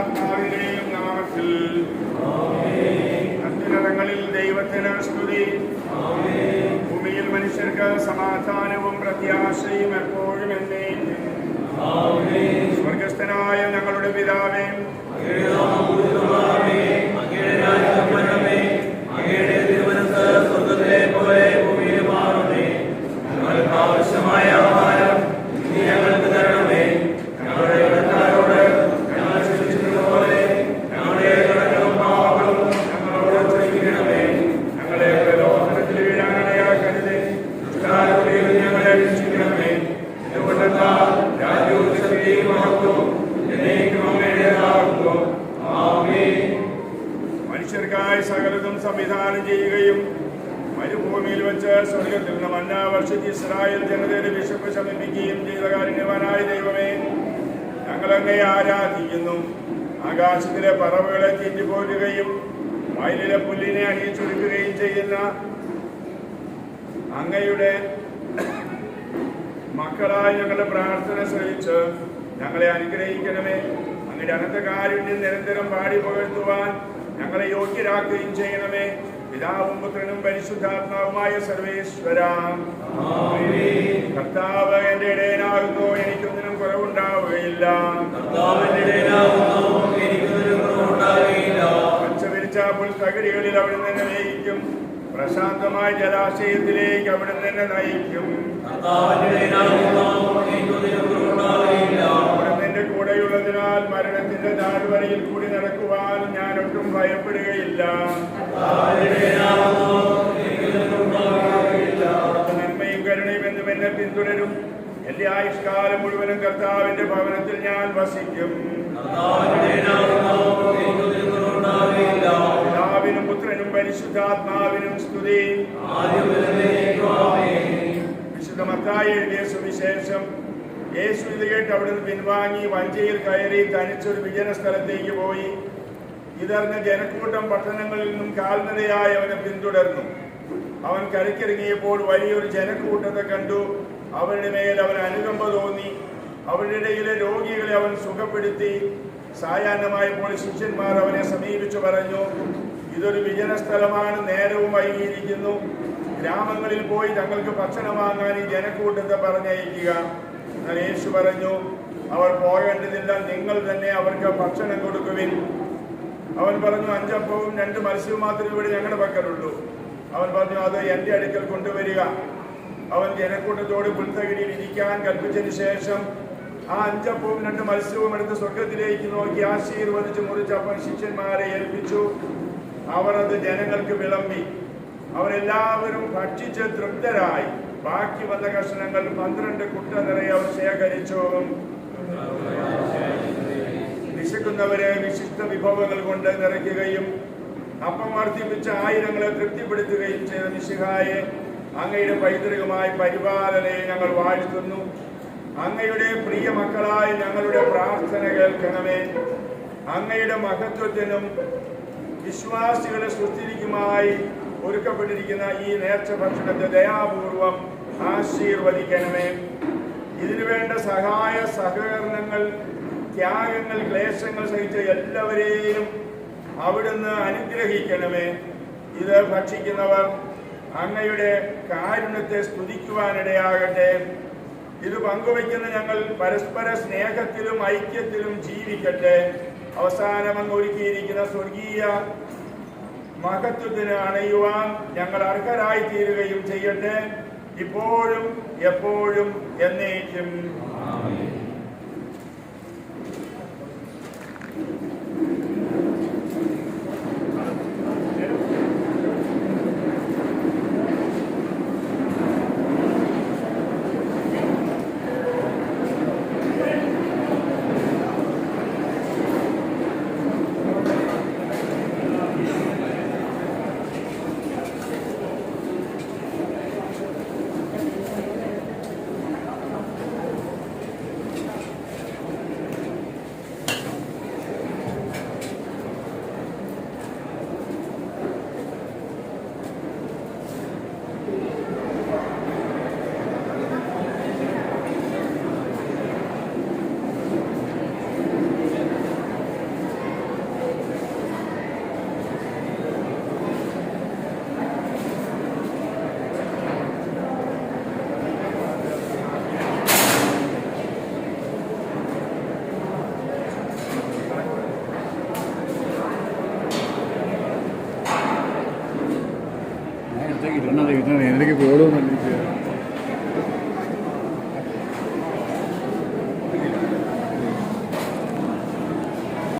പരിശുദ്ധാത്മാവിന്റെയും നാമത്തിൽ. അത്യുന്നതങ്ങളിൽ ദൈവത്തിന് സ്തുതി. ഭൂമിയിൽ മനുഷ്യർക്ക് സമാധാനവും പ്രത്യാശയും എപ്പോഴും എന്നേ സ്വർഗസ്ഥനായ ഞങ്ങളുടെ പിതാവേ ആവശ്യമായ മനുഷ്യർക്കായി സകലതും സംവിധാനം ചെയ്യുകയും മരുഭൂമിയിൽ വെച്ച് സ്വർഗത്തിൽ നിന്ന് മന്ന വർഷിച്ച് ഇസ്രായേൽ ജനതയുടെ വിശപ്പ് ശമിപ്പിക്കുകയും ചെയ്ത കാരുണ്യവാനായ ദൈവമേ ഞങ്ങളങ്ങനെ ആരാധിക്കുന്നു. ആകാശത്തിലെ പറവുകളെ തീറ്റിപ്പോറ്റുകയും വയലിലെ പുല്ലിനെ അണിയിച്ചൊരുക്കുകയും ചെയ്യുന്ന അങ്ങയുടെ മക്കളായി ഞങ്ങളുടെ പ്രാർത്ഥന ശ്രമിച്ച് ഞങ്ങളെ അനുഗ്രഹിക്കണമേ. അങ്ങയുടെ അനന്ത കാരുണ്യം നിരന്തരം പാടി പുകഴ്ത്തുവാൻ ഞങ്ങളെ യോഗ്യരാക്കുകയും ചെയ്യണമേ. പിതാവും പുത്രനും പരിശുദ്ധാത്മാവുമായ സർവേശ്വര. കർത്താവ് എന്റെ ഇടയനാകുന്നു എനിക്കൊന്നിനും കുറവുണ്ടാവുകയില്ല. പച്ചവിരിച്ച പുൽത്തകടികളിൽ അവിടുന്ന് എന്നെ നയിക്കും. പ്രശാന്തമായ ജലാശയത്തിലേക്ക് അവിടുന്ന് തന്നെ നയിക്കും. കൂടെയുള്ളതിനാൽ മരണത്തിന്റെ താഴ്വരയിൽ കൂടി നടക്കുവാൻ ഞാൻ ഒട്ടും ഭയപ്പെടുകയില്ല നന്മയും കരുണയും എന്നും എന്നെ പിന്തുടരും. എന്റെ ആയുഷ്കാലം മുഴുവനും കർത്താവിന്റെ ഭവനത്തിൽ ഞാൻ വസിക്കും. പിതാവിനും പുത്രനും പരിശുദ്ധാത്മാവിനും സ്തുതി. വിശുദ്ധ മത്തായി എഴുതിയ സുവിശേഷം യേശു ഇത് കേട്ട് അവിടുന്ന് പിൻവാങ്ങി വഞ്ചിയിൽ കയറി തനിച്ചൊരു വിജന സ്ഥലത്തേക്ക് പോയി. ഇതറിഞ്ഞ ജനക്കൂട്ടം പട്ടണങ്ങളിൽ നിന്നും കാൽനടയായി അവനെ പിന്തുടർന്നു. അവൻ കരക്കിറങ്ങിയപ്പോൾ വലിയൊരു ജനക്കൂട്ടത്തെ കണ്ടു. അവരുടെ മേൽ അവൻ അനുകമ്പ തോന്നി. അവരുടെ രോഗികളെ അവൻ സുഖപ്പെടുത്തി. സായാഹ്നമായപ്പോൾ ശിഷ്യന്മാർ അവനെ സമീപിച്ചു പറഞ്ഞു ഇതൊരു വിജന സ്ഥലമാണ് നേരവും വൈകിയിരിക്കുന്നു. ഗ്രാമങ്ങളിൽ പോയി തങ്ങൾക്ക് ഭക്ഷണം വാങ്ങാൻ ഈ ജനക്കൂട്ടത്തെ പറഞ്ഞയക്കുക. എന്നാൽ യേശു പറഞ്ഞു അവർ പോകേണ്ടതില്ല നിങ്ങൾ തന്നെ അവർക്ക് ഭക്ഷണം കൊടുക്കുവിൻ. അവൻ പറഞ്ഞു അഞ്ചപ്പവും രണ്ട് മത്സ്യവും മാത്രമേ ഇവിടെ ഞങ്ങളുടെ പക്കലുള്ളൂ. അവൻ പറഞ്ഞു അത് എന്റെ അടുക്കൽ കൊണ്ടുവരിക. അവൻ ജനക്കൂട്ടത്തോട് പുൽത്തകിടിയിൽ ഇരിക്കാൻ കൽപ്പിച്ചതിന് ശേഷം ആ അഞ്ചപ്പവും രണ്ട് മത്സ്യവും എടുത്ത് സ്വർഗത്തിലേക്ക് നോക്കി ആശീർവദിച്ച് മുറിച്ചപ്പൻ ശിഷ്യന്മാരെ ഏൽപ്പിച്ചു. അവർ അത് ജനങ്ങൾക്ക് വിളമ്പി. അവരെല്ലാവരും ഭക്ഷിച്ച് തൃപ്തരായി. ബാക്കി വന്ന കഷണങ്ങൾ പന്ത്രണ്ട് കുട്ട നിറയെ അവർ ശേഖരിച്ചു. വിശക്കുന്നവരെ വിശിഷ്ട വിഭവങ്ങൾ കൊണ്ട് നിറയ്ക്കുകയും അപ്പം വർദ്ധിപ്പിച്ച ആയിരങ്ങളെ തൃപ്തിപ്പെടുത്തുകയും ചെയ്ത നിശിഹായെ അങ്ങയുടെ പൈതൃകമായ പരിപാലനയെ ഞങ്ങൾ വാഴ്ത്തുന്നു. അങ്ങയുടെ പ്രിയ മക്കളായി ഞങ്ങളുടെ പ്രാർത്ഥന കേൾക്കണമേ. അങ്ങയുടെ മഹത്വത്തിനും വിശ്വാസികളെ സുസ്ഥിതിക്കുമായി ഒരുക്കപ്പെട്ടിരിക്കുന്ന ഈ നേർച്ച ഭക്ഷണത്തെ ദയാപൂർവം ആശീർവദിക്കണമേ. ഇതിനു വേണ്ട സഹായ സഹകരണങ്ങൾ ത്യാഗങ്ങൾ ക്ലേശങ്ങൾ സഹിച്ച എല്ലാവരെയും അവിടുന്ന് അനുഗ്രഹിക്കണമേ. ഇത് ഭക്ഷിക്കുന്നവർ അങ്ങയുടെ കാരുണ്യത്തെ സ്തുതിക്കുവാനിടയാകട്ടെ. ഇത് പങ്കുവയ്ക്കുന്ന ഞങ്ങൾ പരസ്പര സ്നേഹത്തിലും ഐക്യത്തിലും ജീവിക്കട്ടെ. അവസാനം അങ്ങ് ഒരുക്കിയിരിക്കുന്ന സ്വർഗീയ മഹത്വത്തിന് അണയുവാൻ ഞങ്ങൾ അർഹരായി തീരുകയും ചെയ്യട്ടെ? ഇപ്പോഴും എപ്പോഴും എന്നേക്കും. ഇരുന്നത് ഇരുന്നത്. എനിക്ക് എനിക്ക്